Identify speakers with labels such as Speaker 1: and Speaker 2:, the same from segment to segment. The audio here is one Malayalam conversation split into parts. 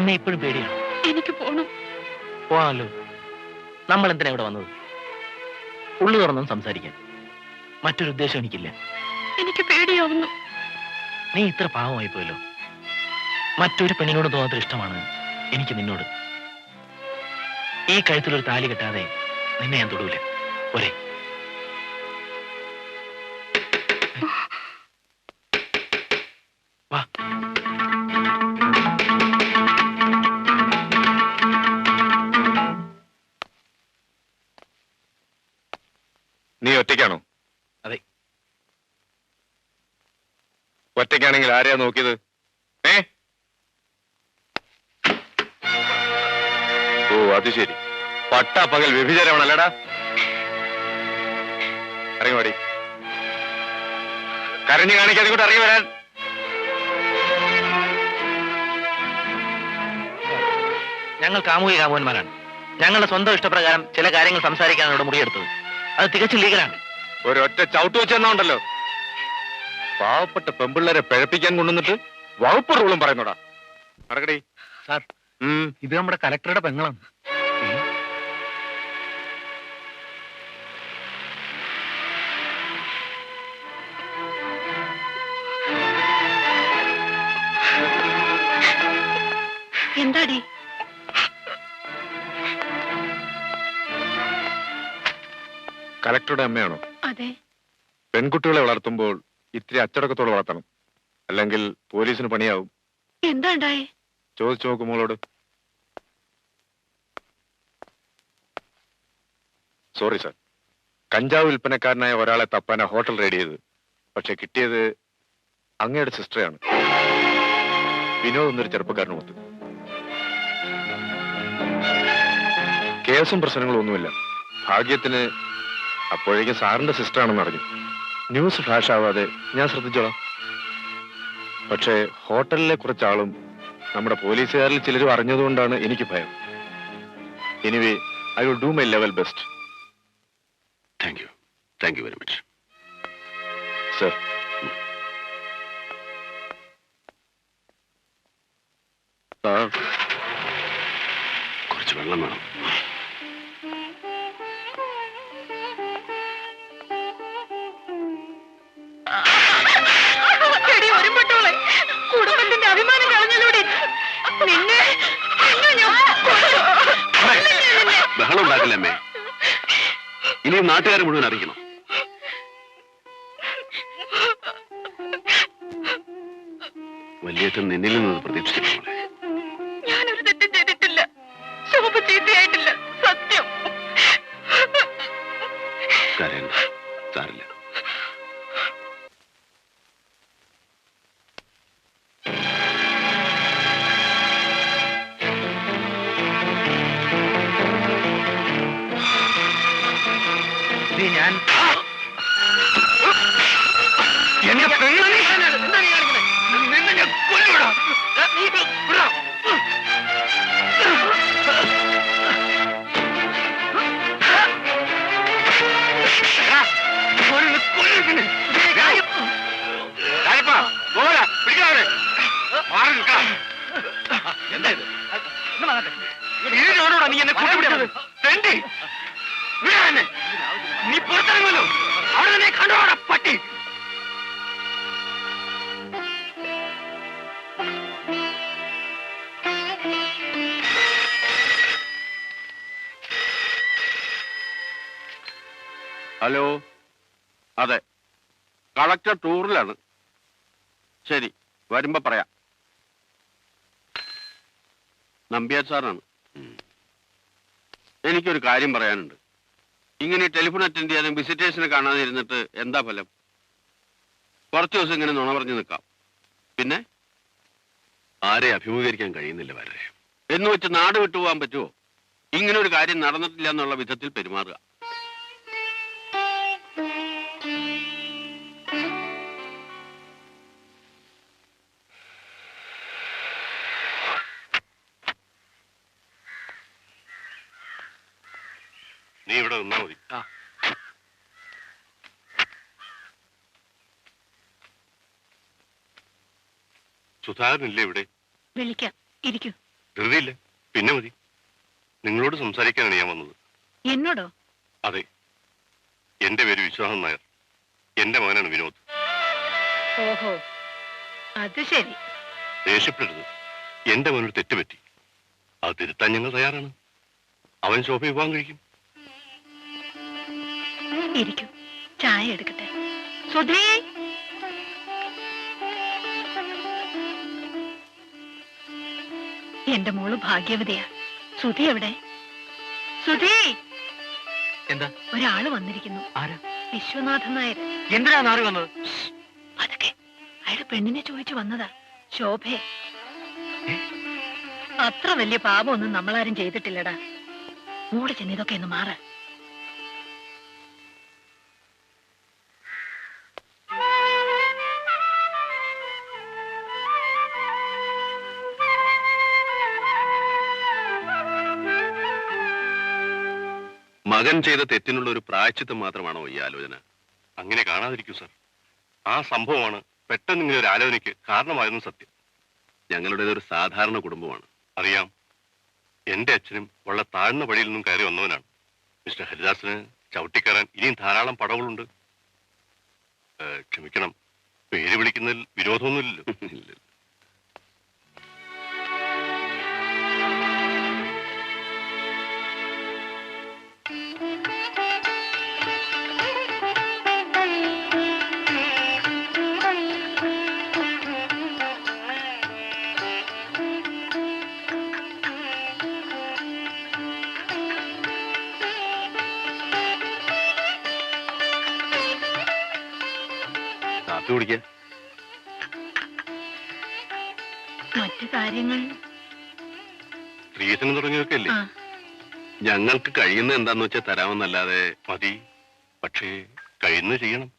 Speaker 1: എന്നെ ഇപ്പോഴും പേടിയാണ്
Speaker 2: എനിക്ക് പോണം.
Speaker 1: പോവാമല്ലോ നമ്മൾ എന്തിനാ ഇവിടെ വന്നത്? ഉള്ളു തുറന്നും സംസാരിക്കാൻ. മറ്റൊരു ഉദ്ദേശം എനിക്കില്ല.
Speaker 2: എനിക്ക് പേടിയാവുന്നു.
Speaker 1: നീ ഇത്ര പാവമായി പോയല്ലോ. മറ്റൊരു പെണ്ണിനോട് തോന്നാത്ത ഇഷ്ടമാണ് എനിക്ക് നിന്നോട്. ഈ കഴുത്തിലൊരു താലി കെട്ടാതെ നിന്നെ ഞാൻ തൊടൂല. പോരെ.
Speaker 3: ഒറ്റയ്ക്കാണെങ്കിൽ ആരെയാ നോക്കിയത്? ഏ? ഓ അത് ശരി. പട്ട പകൽ വ്യഭിചരമാണല്ലടാ. ഇറങ്ങി വാടി. കരഞ്ഞു കാണിക്കാതെ ഇങ്ങോട്ട് ഇറങ്ങി വരാൻ.
Speaker 1: ഞങ്ങൾ കാമുകി കാമുകന്മാരാണ്. ഞങ്ങളുടെ സ്വന്തം ഇഷ്ടപ്രകാരം ചില കാര്യങ്ങൾ സംസാരിക്കാനാണ് ഇവിടെ മുറിയെടുത്തത്. അത് തികച്ചും ലീഗലാണ്.
Speaker 3: ഒരൊറ്റ ചവിട്ട് വെച്ചെന്നുണ്ടല്ലോ പാവപ്പെട്ട പെമ്പിള്ളേരെ പിഴപ്പിക്കാൻ കൊണ്ടുവന്നിട്ട് വകുപ്പ് റൂളും പറയുന്നോടാ. മറക്കടി.
Speaker 1: സാർ
Speaker 3: ഉം.
Speaker 1: ഇത് നമ്മുടെ കലക്ടറുടെ പെങ്ങളാണ്.
Speaker 2: എന്താടി?
Speaker 3: കലക്ടറുടെ അമ്മയാണോ?
Speaker 2: അതെ.
Speaker 3: പെൺകുട്ടികളെ വളർത്തുമ്പോൾ ഇത്തിരി അച്ചടക്കത്തോടെ വളർത്തണം. അല്ലെങ്കിൽ പോലീസിന് പണിയാവും.
Speaker 2: എന്താ ഉണ്ടായേ?
Speaker 3: ചോദിച്ചു നോക്കും മോളോട്. സോറി സാർ കഞ്ചാവ് വിൽപ്പനക്കാരനായ ഒരാളെ തപ്പാനാ ഹോട്ടൽ റെഡി ചെയ്തത്. പക്ഷെ കിട്ടിയത് അങ്ങയുടെ സിസ്റ്ററാണ് വിനോദ് എന്നൊരു ചെറുപ്പക്കാരനുമൊത്ത് കേസും പ്രശ്നങ്ങളും ഒന്നുമില്ല. ഭാഗ്യത്തിന് അപ്പോഴേക്കും സാറിന്റെ സിസ്റ്ററാണെന്ന് അറിഞ്ഞു. ന്യൂസ് ഫ്ലാഷ് ആവാതെ ഞാൻ ശ്രദ്ധിച്ചോളാം. പക്ഷേ ഹോട്ടലിലെ കുറച്ചാളും നമ്മുടെ പോലീസുകാരിൽ ചിലരും അറിഞ്ഞതുകൊണ്ടാണ് എനിക്ക് ഭയം. Anyway I will do my level best.
Speaker 4: Thank you thank you very much
Speaker 3: sir.
Speaker 4: കുറച്ച് വെള്ളം വേണം.
Speaker 2: അഭിമാനം കളഞ്ഞതോടെ നിന്നെ.
Speaker 4: ബഹളം ഉണ്ടാക്കില്ല അമ്മേ? ഇനിയും നാട്ടുകാരെ മുഴുവൻ അറിയിക്കണം വലിയേട്ടൻ നിന്നിൽ നിന്ന് പ്രതീക്ഷിച്ചില്ല
Speaker 3: പിടിക്കണം അവനെ. മാറി എന്താ ഇത്? നീ എന്നെ കൂട്ടുപിടിച്ചത് തെണ്ടി. നീ പുറത്തിറങ്ങുമല്ലോ. അവിടെ തന്നെ കണ്ടോടാ പട്ടി.
Speaker 4: ഹലോ. അതെ. കളക്ടർ ടൂറിലാണ്. ശരി വരുമ്പോ പറയാം. നമ്പ്യാർ സാറാണ്. എനിക്കൊരു കാര്യം പറയാനുണ്ട്. ഇങ്ങനെ ടെലിഫോൺ അറ്റൻഡ് ചെയ്യാതെ വിസിറ്റേഴ്സിനെ കാണാതെ ഇരുന്നിട്ട് എന്താ ഫലം? കുറച്ച് ദിവസം ഇങ്ങനെ നുണ പറഞ്ഞു നിൽക്കാം. പിന്നെ? ആരെ അഭിമുഖീകരിക്കാൻ കഴിയുന്നില്ല വരെ എന്ന് വെച്ച് നാട് വിട്ടുപോകാൻ പറ്റുമോ? ഇങ്ങനെ ഒരു കാര്യം നടന്നിട്ടില്ല എന്നുള്ള വിധത്തിൽ പെരുമാറുക. നീ ഇവിടെ നിന്നാ മതി. സുധാകരനില്ലേ ഇവിടെ?
Speaker 2: വിളിക്കാം. ഇരിക്കൂ.
Speaker 5: ധൃതിയില്ല. പിന്നെ മതി. നിങ്ങളോട് സംസാരിക്കാനാണ് ഞാൻ വന്നത്.
Speaker 6: എന്നോടോ?
Speaker 5: അതെ. എന്റെ പേര് വിശ്വാസം നായർ. എന്റെ മകനാണ് വിനോദ്.
Speaker 6: ഓഹോ. അത് ശരി.
Speaker 5: ദേഷ്യപ്പെടരുത്. എന്റെ മകനൊരു തെറ്റുപറ്റി. അത് തിരുത്താൻ ഞങ്ങൾ തയ്യാറാണ്. അവൻ ശോഭ വിവാഹം കഴിക്കും.
Speaker 6: ഇരിക്കും. ചായ എടുക്കട്ടെ. സുധീ! എന്റെ മോൾ ഭാഗ്യവതിയാ. സുധി എവിടെ? സുധി!
Speaker 7: എന്താ?
Speaker 6: ഒരാൾ വന്നിരിക്കുന്നു.
Speaker 7: ആരാ?
Speaker 6: വിശ്വനാഥൻ നായർ.
Speaker 7: എന്തിനാ നാറി വന്നത്?
Speaker 6: അതൊക്കെ അയാൾ പെണ്ണിനെ ചോദിച്ചു വന്നതാ. ശോഭേ. അത്ര വലിയ പാപമൊന്നും നമ്മളാരും ചെയ്തിട്ടില്ലടാ. മോൾ ചെന്ന് ഇതൊക്കെ ഒന്ന് മാറ.
Speaker 8: മകൻ ചെയ്ത തെറ്റിനുള്ള ഒരു പ്രായച്ചിത്തം മാത്രമാണോ ഈ ആലോചന?
Speaker 5: അങ്ങനെ കാണാതിരിക്കൂ സർ. ആ സംഭവമാണ് പെട്ടെന്ന് ഇങ്ങനെ ഒരു ആലോചനയ്ക്ക് കാരണമായിരുന്നു സത്യം.
Speaker 8: ഞങ്ങളുടേത് ഒരു സാധാരണ കുടുംബമാണ്.
Speaker 5: അറിയാം എന്റെ അച്ഛനും വളരെ താഴ്ന്ന വഴിയിൽ നിന്നും കയറി വന്നവനാണ്. മിസ്റ്റർ ഹരിദാസിന് ചവിട്ടിക്കയറാൻ ഇനിയും ധാരാളം പടവുകളുണ്ട്. ക്ഷമിക്കണം. പേര് വിളിക്കുന്നതിൽ വിരോധമൊന്നുമില്ലല്ലോ.
Speaker 8: കുടിക്കാൻ
Speaker 6: മറ്റു കാര്യങ്ങൾ?
Speaker 5: സ്ത്രീധനം തുടങ്ങിയൊക്കെ അല്ലേ?
Speaker 8: ഞങ്ങൾക്ക് കഴിയുന്ന എന്താന്ന് വെച്ചാൽ തരാമെന്നല്ലാതെ
Speaker 5: മതി. പക്ഷേ കഴിയുന്നത് ചെയ്യണം.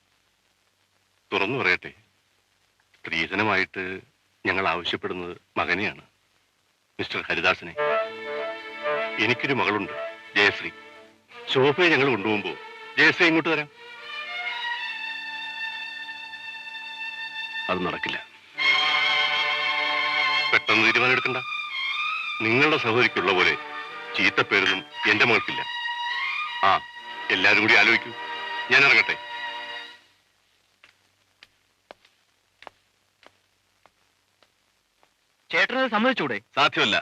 Speaker 5: തുറന്നു പറയട്ടെ. സ്ത്രീധനമായിട്ട് ഞങ്ങൾ ആവശ്യപ്പെടുന്നത് മകനെയാണ് മിസ്റ്റർ ഹരിദാസിനെ. എനിക്കൊരു മകളുണ്ട് ജയശ്രീ. ശോഭയെ ഞങ്ങൾ കൊണ്ടുപോകുമ്പോൾ ജയശ്രീ ഇങ്ങോട്ട് തരാം.
Speaker 8: അത് നടക്കില്ല.
Speaker 5: പെട്ടെന്ന് തീരുമാനം എടുക്കണ്ട നിങ്ങളുടെ സഹോദരിക്കുള്ള പോലെ ചീത്തപ്പേരൊന്നും എന്റെ മകൾക്കില്ല. ആ എല്ലാരും കൂടി ആലോചിക്കൂ. ഞാൻ ഇറങ്ങട്ടെ.
Speaker 7: ചേട്ടനത് സമ്മതിച്ചൂടെ?
Speaker 8: സാധ്യമല്ല.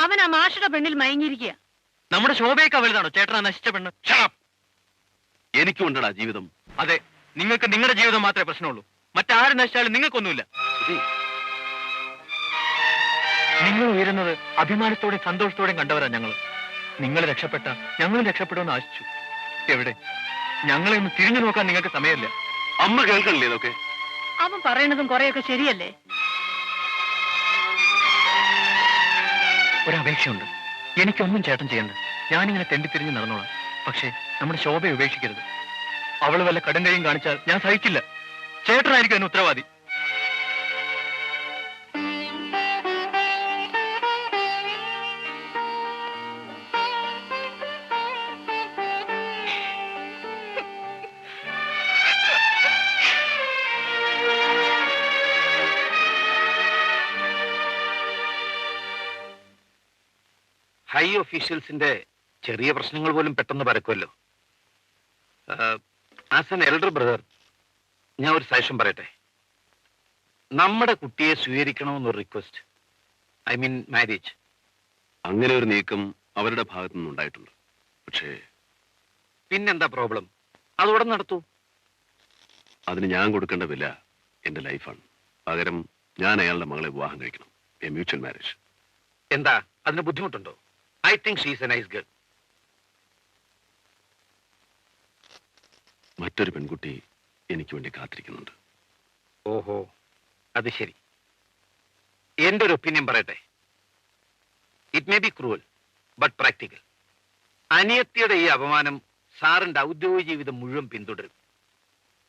Speaker 6: അവൻ ആ മാഷയുടെ പെണ്ണിൽ മയങ്ങിയിരിക്കുക.
Speaker 7: നമ്മുടെ ശോഭയൊക്കെ വലുതാണോ? ചേട്ടനാ നശിച്ച പെണ്ണ്.
Speaker 8: എനിക്കുണ്ടടാ ജീവിതം.
Speaker 7: അതെ നിങ്ങൾക്ക് നിങ്ങളുടെ ജീവിതം മാത്രമേ പ്രശ്നമുള്ളൂ. മറ്റാര് നശിച്ചാലും നിങ്ങൾക്കൊന്നുമില്ല. നിങ്ങൾ ഉയരുന്നത് അഭിമാനത്തോടെ സന്തോഷത്തോടെയും കണ്ടവരാ ഞങ്ങൾ നിങ്ങൾ രക്ഷപ്പെട്ട ഞങ്ങളും രക്ഷപ്പെടുമെന്ന് ആശിച്ചു. എവിടെ? ഞങ്ങളെ ഒന്ന് തിരിഞ്ഞു നോക്കാൻ നിങ്ങൾക്ക് സമയമില്ല.
Speaker 8: അമ്മ കേൾക്കണില്ലേ ഇതൊക്കെ?
Speaker 6: അവൻ പറയണതും കുറെയൊക്കെ ശരിയല്ലേ?
Speaker 7: ഒരപേക്ഷയുണ്ട്. എനിക്കൊന്നും ചേട്ടൻ ചെയ്യണ്ട. ഞാനിങ്ങനെ തെണ്ടിത്തിരിഞ്ഞ് നടന്നോളാം. പക്ഷേ നമ്മുടെ ശോഭയെ ഉപേക്ഷിക്കരുത്. അവൾ വല്ല കടുങ്കയും കാണിച്ചാൽ ഞാൻ സഹിക്കില്ല. ചേട്ടനായിരിക്കും അതിന് ഉത്തരവാദി
Speaker 9: ഹൈ ഒഫീഷ്യൽസിന്റെ ചെറിയ പ്രശ്നങ്ങൾ പോലും പെട്ടെന്ന് പരക്കുമല്ലോ ആസ് എൻ എൽഡർ ബ്രദർ ഞാൻ ഒരു സജഷൻ പറയട്ടെ? നമ്മുടെ കുട്ടിയെ സ്വീകരിക്കണമെന്നൊരു റിക്വസ്റ്റ് ഐ മീൻ മാരേജ്
Speaker 8: അങ്ങനെ ഒരു നീക്കം അവരുടെ ഭാഗത്തു നിന്നുണ്ടായിട്ടുണ്ട്. പക്ഷേ
Speaker 9: പിന്നെന്താ പ്രോബ്ലം അത് ഉടൻ നടത്തൂ.
Speaker 8: അതിന് ഞാൻ കൊടുക്കേണ്ട വില എന്റെ ലൈഫാണ്. പകരം ഞാൻ അയാളുടെ മകളെ വിവാഹം കഴിക്കണം. A mutual marriage.
Speaker 9: എന്താ? അതിന് ബുദ്ധിമുട്ടുണ്ടോ? I think she's a nice girl
Speaker 8: മറ്റൊരു പെൺകുട്ടി എനിക്ക് വേണ്ടി കാത്തിരിക്കുന്നുണ്ട്.
Speaker 9: ഓഹോ അത് ശരി. എന്റെ ഒരു ഒപ്പീനിയൻ പറയട്ടെ? It may be cruel but practical അനിയത്തിയുടെ ഈ അപമാനം സാറിന്റെ ഔദ്യോഗിക ജീവിതം മുഴുവൻ പിന്തുടരും.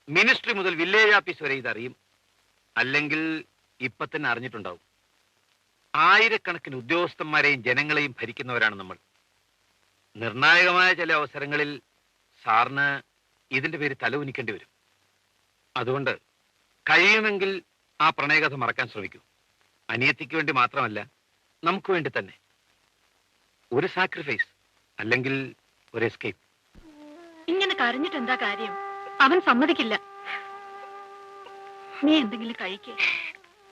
Speaker 9: മിനിസ്ട്രി മുതൽ വില്ലേജ് ഓഫീസ് വരെ ഇതറിയും. അല്ലെങ്കിൽ ഇപ്പൊ തന്നെ അറിഞ്ഞിട്ടുണ്ടാവും. ആയിരക്കണക്കിന് ഉദ്യോഗസ്ഥന്മാരെയും ജനങ്ങളെയും ഭരിക്കുന്നവരാണ് നമ്മൾ. നിർണായകമായ ചില അവസരങ്ങളിൽ സാറിന് ഇതിന്റെ പേര് തലവുനിക്കേണ്ടി വരും. അതുകൊണ്ട് കഴിയുമെങ്കിൽ ആ പ്രണയകഥ മറക്കാൻ ശ്രമിക്കൂ. അനിയത്തിക്ക് വേണ്ടി മാത്രമല്ല നമുക്ക് വേണ്ടി തന്നെ. ഒരു സാക്രിഫൈസ് അല്ലെങ്കിൽ ഒരു എസ്കേപ്പ്
Speaker 6: ഇങ്ങനെ കരഞ്ഞിട്ട് എന്താ കാര്യം? അവൻ സമ്മതിക്കില്ല. നീ എന്തെങ്കിലും കഴിക്കേ.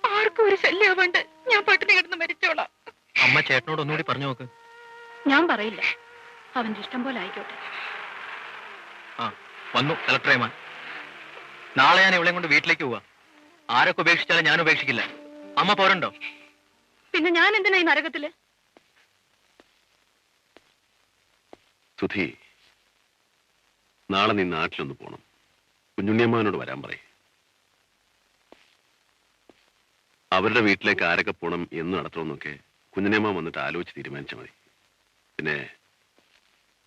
Speaker 6: ആർക്കും ഒരു ശല്യമാവണ്ട് ഞാൻ പട്ടിണി കിടന്ന് മരിച്ചോളാം.
Speaker 7: അമ്മ ചേട്ടനോട് ഒന്നുകൂടി പറഞ്ഞു നോക്ക്.
Speaker 6: ഞാൻ പറയില്ല. അവന്റെ ഇഷ്ടം പോലെ ആയിക്കോട്ടെ.
Speaker 7: ആ വന്നു കളക്ടറേമാൻ നാളെ ഞാൻ ഇവളെ കൊണ്ട് വീട്ടിലേക്ക് പോവാ. ആരൊക്കെ ഉപേക്ഷിച്ചാലും ഞാൻ ഉപേക്ഷിക്കില്ല. അമ്മ പോരണ്ടോ?
Speaker 6: പിന്നെ ഞാൻ എന്തിനാ ഈ നരകത്തിൽ?
Speaker 8: സുധി നാളെ നീ നാട്ടിലൊന്ന് പോണം. കുഞ്ഞുണ്ണിയമ്മാവനോട് വരാൻ പറയും. അവരുടെ വീട്ടിലേക്ക് ആരൊക്കെ പോണം എന്ന് നടത്തണമെന്നൊക്കെ കുഞ്ഞിനിയമ്മ വന്നിട്ട് ആലോചിച്ച് തീരുമാനിച്ചാൽ മതി. പിന്നെ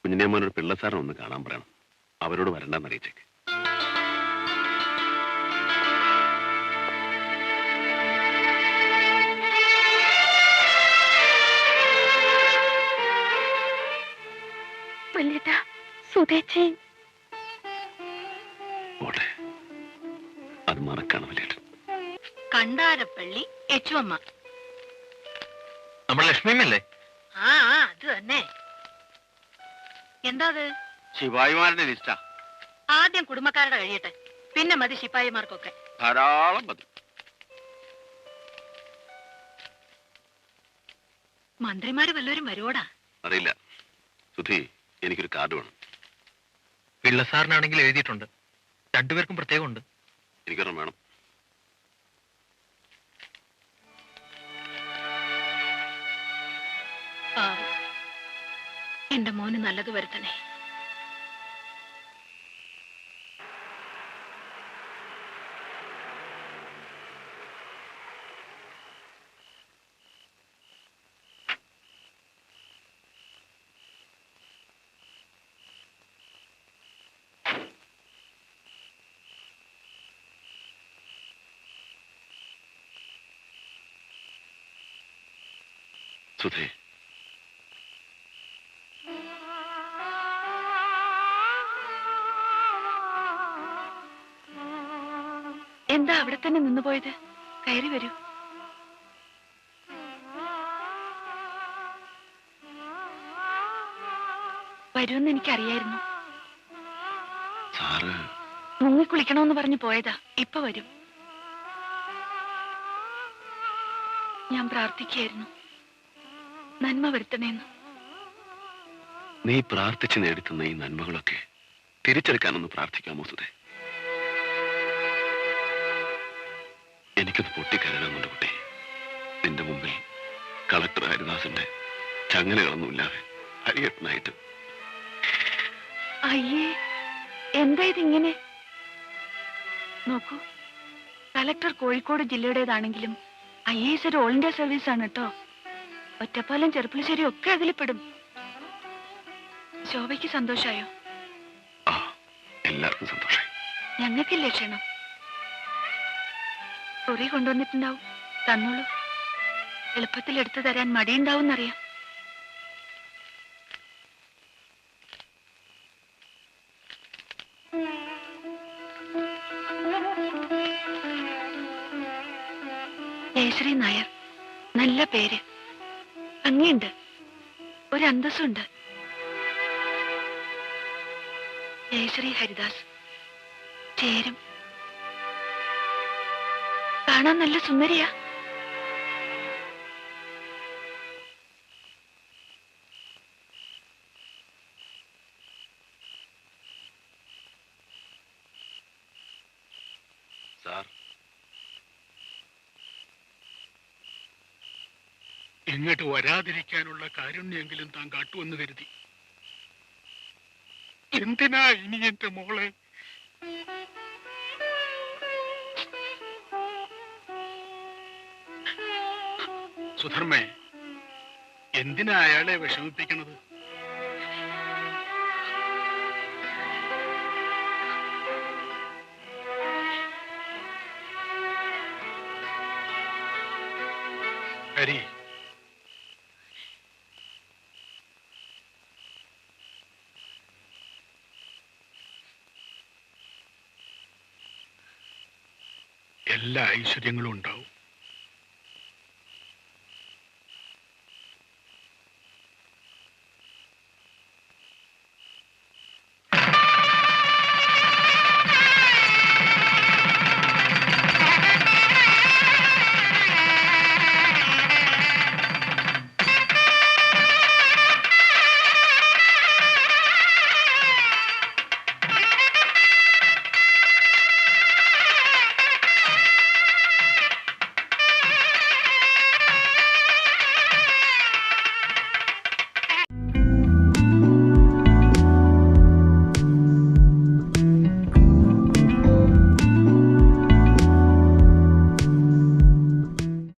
Speaker 8: കുഞ്ഞുണ്ണിയമ്മാനോട് പിള്ളസാറിനെ ഒന്ന് കാണാൻ പറയണം. അവരോട് വരണ്ടെന്ന് അറിയിച്ചേക്ക്
Speaker 6: വല്യേട്ട
Speaker 8: സുതേച്ചി അത് മറക്കാണ് വലിയേട്ടൻ.
Speaker 6: കണ്ടാരപ്പള്ളി എച്ചുവമ്മ
Speaker 7: നമ്മുടെ ലക്ഷ്മിയമ്മല്ലേ
Speaker 6: ആ ആ, അത് തന്നെ. എന്താ അത്?
Speaker 8: ശിവായിമാരുടെ ലിസ്റ്റാ.
Speaker 6: ആദ്യം കുടുംബക്കാരുടെ കഴിയട്ടെ. പിന്നെ മതി ശിപ്പായിമാർക്കൊക്കെ
Speaker 8: ധാരാളം മതി.
Speaker 6: മന്ത്രിമാര് വല്ലവരും വരുവോടാ?
Speaker 8: അറിയില്ല. സുധി എനിക്കൊരു കാർഡ് വേണം.
Speaker 7: പിള്ളസാറിനാണെങ്കിൽ എഴുതിയിട്ടുണ്ട്. രണ്ടുപേർക്കും പ്രത്യേകമുണ്ട്.
Speaker 8: എനിക്കൊരെണ്ണം വേണം.
Speaker 6: എന്റെ മോന് നല്ലത് വരുത്തണേ.
Speaker 8: സുധി
Speaker 6: എന്താ അവിടെ തന്നെ നിന്നുപോയത് കയറി വരൂ. വരുമെന്ന് എനിക്കറിയായിരുന്നു.
Speaker 8: സാറ്.
Speaker 6: മുങ്ങിക്കുളിക്കണമെന്ന് പറഞ്ഞു പോയതാ. ഇപ്പൊ വരും. ഞാൻ പ്രാർത്ഥിക്കായിരുന്നു നന്മ വരുത്തണേന്ന്.
Speaker 8: നീ പ്രാർത്ഥിച്ച് നേടിത്തുന്ന ഈ നന്മകളൊക്കെ തിരിച്ചെടുക്കാനൊന്ന് പ്രാർത്ഥിക്കാമോ സുധേ? എനിക്കൊന്ന് പൊട്ടിക്കരണമെന്നുണ്ട് കുട്ടി. നിന്റെ മുമ്പിൽ കളക്ടർ ഹരിദാസിന്റെ ചങ്ങലകളൊന്നുമില്ലാതെ അരിയട്ടനായിട്ട്
Speaker 6: അയ്യേ എന്താ ഇതിങ്ങനെ? നോക്കൂ കളക്ടർ കോഴിക്കോട് ജില്ലയുടേതാണെങ്കിലും ഐ എസ് ഒരു ഓൾ ഇന്ത്യ സർവീസ് ആണ് കേട്ടോ. ഒറ്റപ്പാലം ചെറുപ്പുളശ്ശേരി ഒക്കെ അതിൽപ്പെടും ശോഭയ്ക്ക് സന്തോഷായോ?
Speaker 8: എല്ലാവർക്കും സന്തോഷമായി
Speaker 6: ഞങ്ങൾക്കില്ലേ ക്ഷണം? കുറി കൊണ്ടുവന്നിട്ടുണ്ടാവും. തന്നോളൂ. എളുപ്പത്തിൽ എടുത്തു തരാൻ മടിയുണ്ടാവും എന്നറിയാം ജയശ്രീ നായർ നല്ല പേര്. ഭംഗിയുണ്ട് ഒരു അന്തസ്സുണ്ട് ജയശ്രീ ഹരിദാസ് ചേരും. കാണാൻ നല്ല സുന്ദരിയാ.
Speaker 10: ഇങ്ങോട്ട് വരാതിരിക്കാനുള്ള കാരുണ്യെങ്കിലും താൻ കാട്ടുമെന്ന് കരുതി. എന്തിനാ ഇനി എന്റെ മോളെ? സുധർമ്മേ എന്തിനാ അയാളെ വിഷമിപ്പിക്കണത്? ഹരി എല്ലാ ഐശ്വര്യങ്ങളും ഉണ്ടാവും.